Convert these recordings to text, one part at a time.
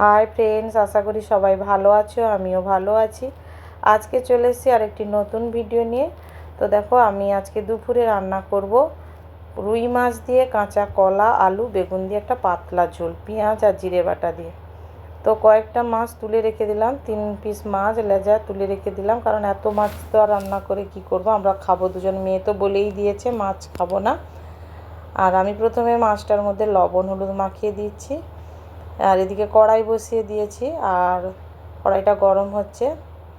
Hi friends আশা করি সবাই ভালো আছো, আমিও ভালো আছি। আজকে চলে এসেছি আরেকটি নতুন ভিডিও নিয়ে। তো দেখো, আমি আজকে দুপুরে রান্না করব রুই মাছ দিয়ে কাঁচা কলা, আলু, বেগুন দিয়ে একটা পাতলা ঝোল, পেঁয়াজ আর জিরে বাটা দিয়ে। তো কয়েকটা মাছ তুলে রেখে দিলাম, তিন পিস মাছ, লেজা তুলে রেখে দিলাম, কারণ এত মাছ তো আর রান্না করে কি করব? আমরা খাব, দুজন মেয়ে তো বলেই দিয়েছে, মাছ খাব না। আর আমি প্রথমে মাছটার মধ্যে লবণ, হলুদ মাখিয়ে দিচ্ছি। আর এদিকে কড়াই বসিয়ে দিয়েছি, আর কড়াইটা গরম হচ্ছে।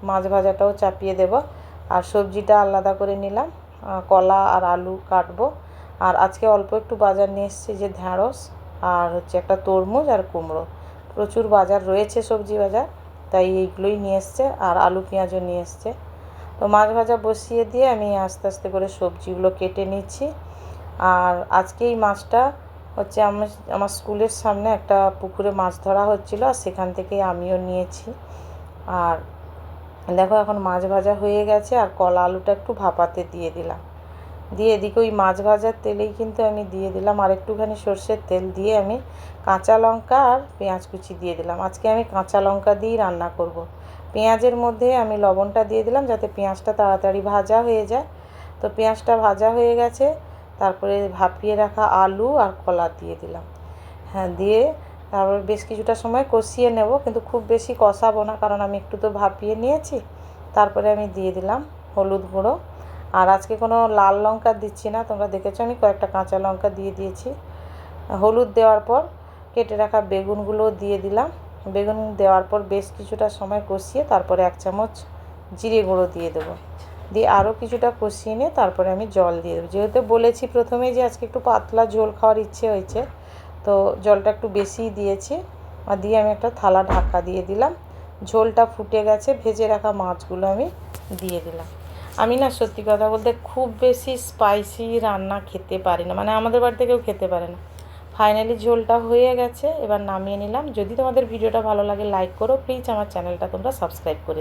মাছ ভাজাটাও চাপিয়ে দেব। আর সবজিটা আলাদা করে নিলাম। কলা আর আলু কাটবো। আর আজকে অল্প একটু বাজার নিয়ে এসেছি যে ঢ্যাঁড়স আর হচ্ছে একটা তরমুজ আর কুমড়ো। প্রচুর বাজার রয়েছে সবজি বাজার, তাই এইগুলোই নিয়ে এসছে। আর আলু পেঁয়াজও নিয়ে এসছে। তো মাছ ভাজা বসিয়ে দিয়ে আমি আস্তে আস্তে করে সবজিগুলো কেটে নিচ্ছি। আর আজকে এই মাছটা হচ্ছে আমার আমার স্কুলের সামনে একটা পুকুরে মাছ ধরা হচ্ছিল আর সেখান থেকে আমিও নিয়েছি। আর দেখো এখন মাছ ভাজা হয়ে গেছে আর কলা আলুটা একটু ভাপাতে দিয়ে দিলাম। দিয়ে এদিকে ওই মাছ ভাজার তেলেই কিন্তু আমি দিয়ে দিলাম আর একটুখানি সর্ষের তেল দিয়ে আমি কাঁচা লঙ্কা আর পেঁয়াজ কুচি দিয়ে দিলাম। আজকে আমি কাঁচা লঙ্কা দিয়েই রান্না করব। পেঁয়াজের মধ্যে আমি লবণটা দিয়ে দিলাম যাতে পেঁয়াজটা তাড়াতাড়ি ভাজা হয়ে যায়। তো পেঁয়াজটা ভাজা হয়ে গেছে। তারপরে ভাপিয়ে রাখা আলু আর কলা দিয়ে দিলাম। হ্যাঁ দিয়ে তারপর বেশ কিছুটা সময় কষিয়ে নেব, কিন্তু খুব বেশি কষাবো না, কারণ আমি একটু তো ভাপিয়ে নিয়েছি। তারপরে আমি দিয়ে দিলাম হলুদ গুঁড়ো। আর আজকে কোনো লাল লঙ্কা দিচ্ছি না, তোমরা দেখেছ আমি কয়েকটা কাঁচা লঙ্কা দিয়ে দিয়েছি। হলুদ দেওয়ার পর কেটে রাখা বেগুনগুলো দিয়ে দিলাম। বেগুন দেওয়ার পর বেশ কিছুটা সময় কষিয়ে তারপরে এক চামচ জিরে গুঁড়ো দিয়ে দেবো। দিয়ে আরও কিছুটা কষিয়ে নিয়ে তারপরে আমি জল দিয়ে দেবো। যেহেতু বলেছি প্রথমেই যে আজকে একটু পাতলা ঝোল খাওয়ার ইচ্ছে হয়েছে, তো জলটা একটু বেশিই দিয়েছি আর দিয়ে আমি একটা থালা ঢাকা দিয়ে দিলাম। ঝোলটা ফুটে গেছে, ভেজে রাখা মাছগুলো আমি দিয়ে দিলাম। আমি না সত্যি কথা বলতে খুব বেশি স্পাইসি রান্না খেতে পারি না মানে আমাদের বাড়িতে কেউ খেতে পারে না। ফাইনালি ঝোলটা হয়ে গেছে, এবার নামিয়ে নিলাম। যদি তোমাদের ভিডিওটা ভালো লাগে লাইক করো। প্লিজ আমার চ্যানেলটা তোমরা সাবস্ক্রাইব করে